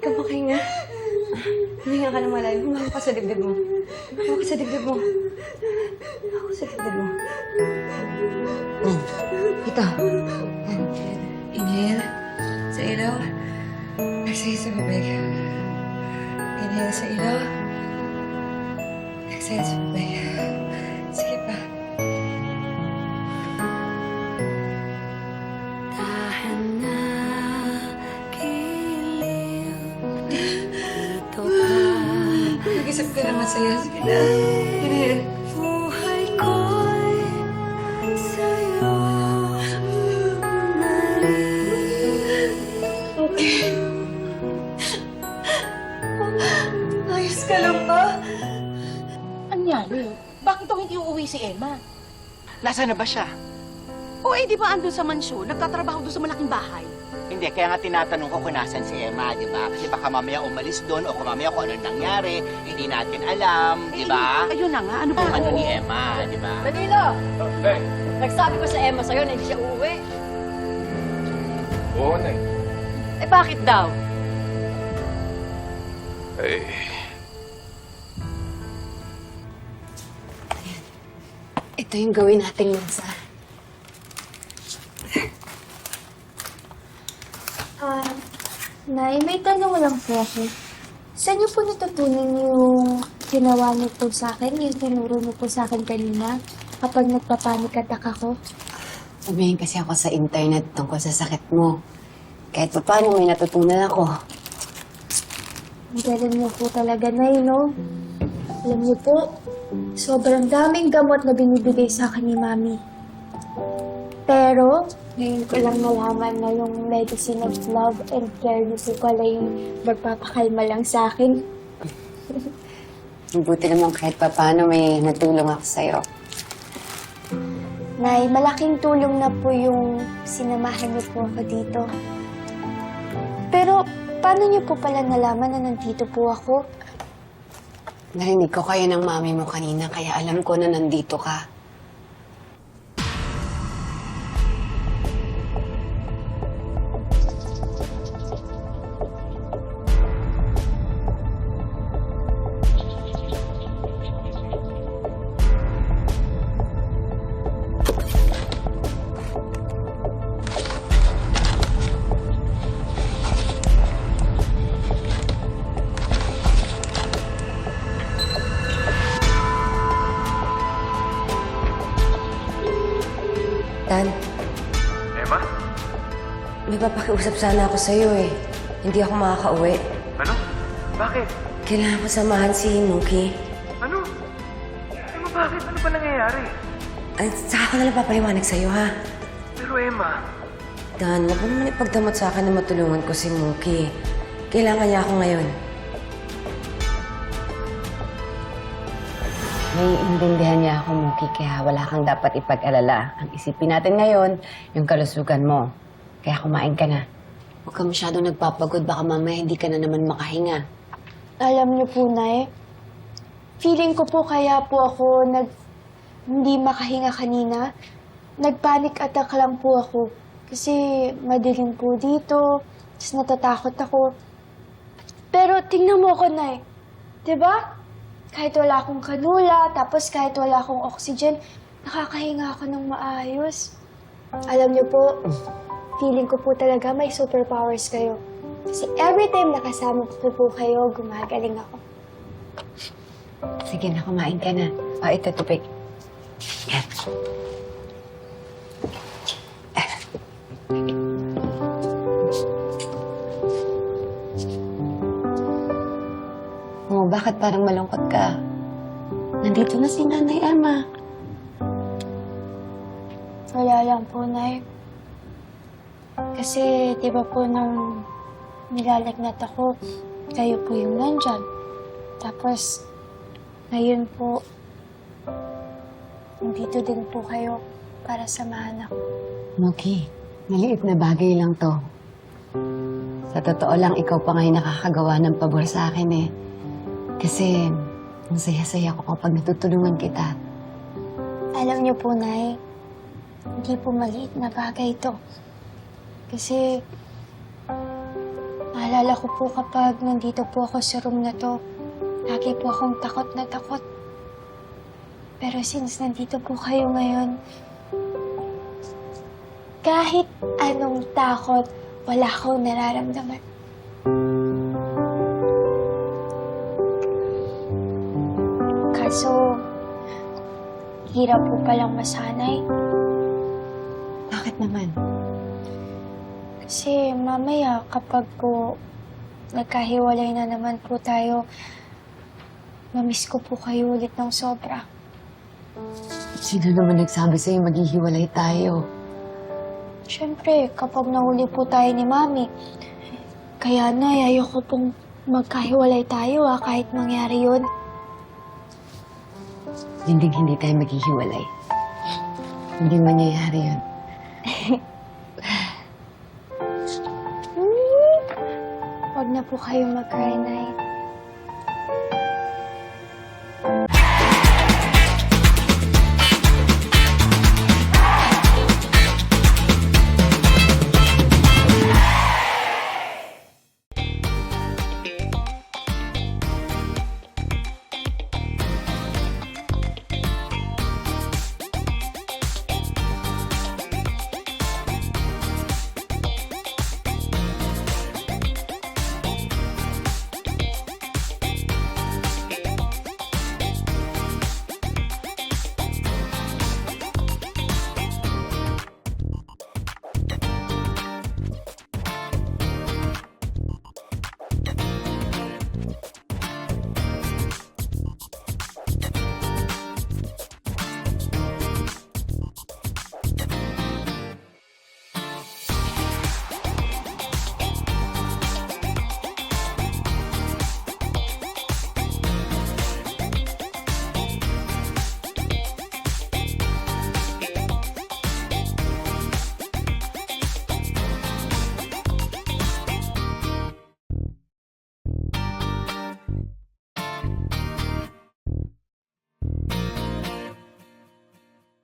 Ka makahinga. Huminga ka ng malalim. Humawa ka sa dibdib mo. Humawa ka sa dibdib mo. Humawa ka sa dibdib mo. Hmm. Ito. Inhale. Sa ilaw. Exhale sa bibig. Inhale sa ilaw. Exhale sa bibig. Nag-isip ka na masaya. Sige na. Inhale. Okay. Ayos ka lang ba? Anyari? Bakit daw hindi uuwi si Emma? Nasaan na ba siya? O eh, di ba andun sa mansyon? Nagtatrabaho doon sa malaking bahay. Hindi, kaya nga tinatanong ko kung nasan si Emma, di ba? Kasi baka mamaya umalis doon o kung mamaya kung ano nangyari, hindi natin alam, di ba? Eh, ayun na nga. Ano ba? Kung ano ni Emma, di ba? Danilo! Nagsabi ko sa Emma sa'yo na hindi siya uuwi. Oo, Nay. Eh bakit daw? Eh, Ito yung gawin nating mansa. Ah, Nay, may tanong lang po ako. Saan niyo po natutunan yung ginawa niyo po sa akin, yung tinuro niyo po sa akin kanina kapag nagpapanik attack ako? Sabihin kasi ako sa internet tungkol sa sakit mo. Kahit pa paano may natutunan ako. Ang galing niyo po talaga, Nay, no? Alam niyo po, sobrang daming gamot na binibigay sa akin ni Mami. Pero, ngayon ko lang nalaman na yung medicine of love and care niyo po pala yung magpapakalma lang sa akin. Mabuti naman kahit pa paano may natulong ako sa'yo. Nay, malaking tulong na po yung sinamahan niyo po ako dito. Pero, paano niyo po pala nalaman na nandito po ako? Narinig ko kayo ng mami mo kanina, kaya alam ko na nandito ka. May papakiusap sana ako sa'yo eh. Hindi ako makakauwi. Ano? Bakit? Kailangan ko samahan si Mookie. Ano? Emma, bakit? Ano ba nangyayari? Ay, saka ko nalang papaliwanag sa'yo, ha? Pero Emma, Dan, huwag mo naman ipagdamot sa akin na matulungan ko si Mookie. Kailangan niya ako ngayon. Naiintindihan niya ako, Muki, kaya wala kang dapat ipag-alala. Ang isipin natin ngayon, yung kalusugan mo. Kaya kumain ka na. Huwag ka masyadong nagpapagod, baka mamaya hindi ka na naman makahinga. Alam niyo po, Nay, feeling ko po kaya po ako nag... hindi makahinga kanina. Nag-panic attack lang po ako. Kasi madilim po dito, tapos natatakot ako. Pero tingnan mo ako, Nay. 'Di ba? Kahit wala akong kanula, tapos kahit wala akong oxygen, nakakahinga ako ng maayos. Alam niyo po, feeling ko po talaga may superpowers kayo. Kasi every time nakasama ko po kayo, gumagaling ako. Sige na, kumain ka na. Ah, ito, tubig. Yan. Oh, bakit parang malungkot ka? Nandito na si Nanay Emma. Wala lang po, Nay. Kasi, di ba po, nung nilalagnat ako, kayo po yung nandyan. Tapos, ngayon po, nandito din po kayo para samahan ako. Moki, maliit na bagay lang to. Sa totoo lang, ikaw pa ngayon nakakagawa ng pabor sa akin eh. Kasi, ang saya-saya ko kapag natutulungan kita. Alam niyo po, Nay, hindi po maliit na bagay ito. Kasi, Naalala ko po kapag nandito po ako sa room na to, lagi po akong takot na takot. Pero since nandito po kayo ngayon, kahit anong takot, wala akong nararamdaman. Kaso, hirap po palang masanay. Bakit naman? Kasi mamaya kapag po nagkahiwalay na naman po tayo, mamiss ko po kayo ulit ng sobra. Sino naman nagsabi sa'yo maghihiwalay tayo? Siyempre, kapag nahuli po tayo ni Mami, kaya na ayoko pong magkahiwalay tayo ah, kahit mangyari yun. Hindi hindi tayo maghihiwalay. Hindi mangyayari yun. Na po kayo magkainay.